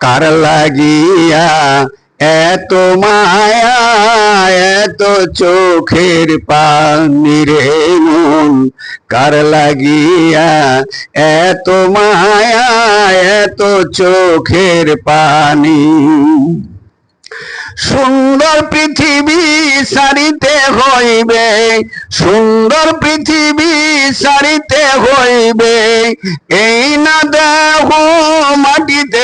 কার লাগিয়া? এত মায়া, এত চোখের পানি রে মন। কার লাগিয়া? এত মায়া, এত চোখের পানি। সুন্দর পৃথিবী সারিতে হইবে, সুন্দর পৃথিবী সারিতে হইবে। এই না দেহ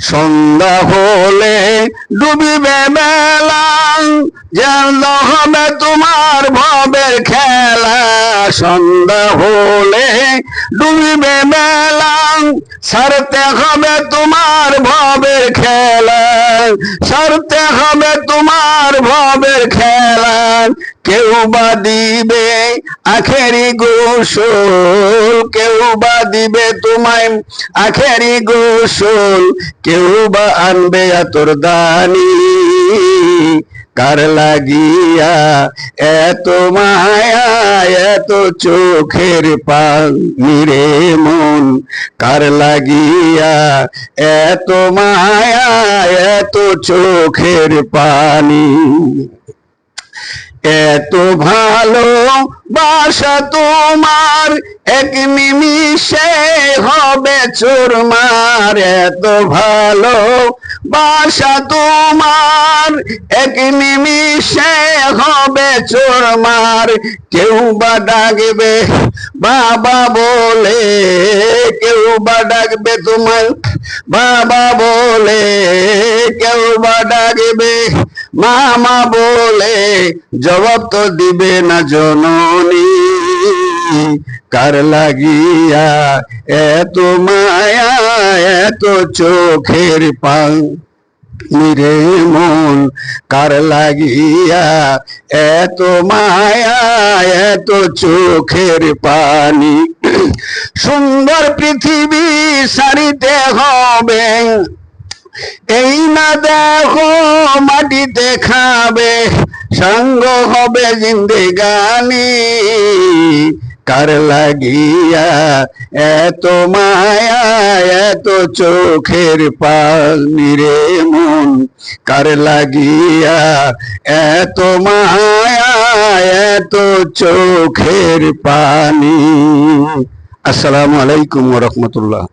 সন্ধ্যা হলে ডুবিবে বেলা, যেন হবে তোমার ভবের খেলা। সন্ধ্যা হলে ডুবিবে বেলা, সারতে হবে তোমার ভবের খেলা। সারতে হবে তোমার ভবের খেলা। কেউ বা দিবে আখেরি গোসল কেউ বা দিবে তোমায়। আখেরি গোসল কেউ বা আনবে আতর দানি। কার লাগিয়া এত মায়া, এত চোখের পানি মন। কার লাগিয়া এত মায়া, এত চোখের পানি। এত ভালো বাসা তোমার, এক নিমিষে হবে চোরমার। এত ভালো বাসা তোমার, এক নিমিষে হবে চোরমার। কেউ বা ডাকবে, বাবা বলে, কেউ বা ডাকবে তোমার বাবা বলে, কেউ বা ডাকবে। মামা বলে জবাব তো দিবে না জননী। কার লাগিয়া এত মায়া, এত চোখের পাং নিরে মন, কার লাগিয়া এত মায়া, এত চোখের পানি? সুন্দর পৃথিবী সারিতে হবে। এই না দেখো মাটিতে খাবে সঙ্গ হবে জিন্দেগানি। কার লাগিয়া এত মায়া, এত চোখের পানি মন। কার লাগিয়া এত মায়া, এত চোখের পানি। আসসালামু আলাইকুম রহমতুল্লাহ।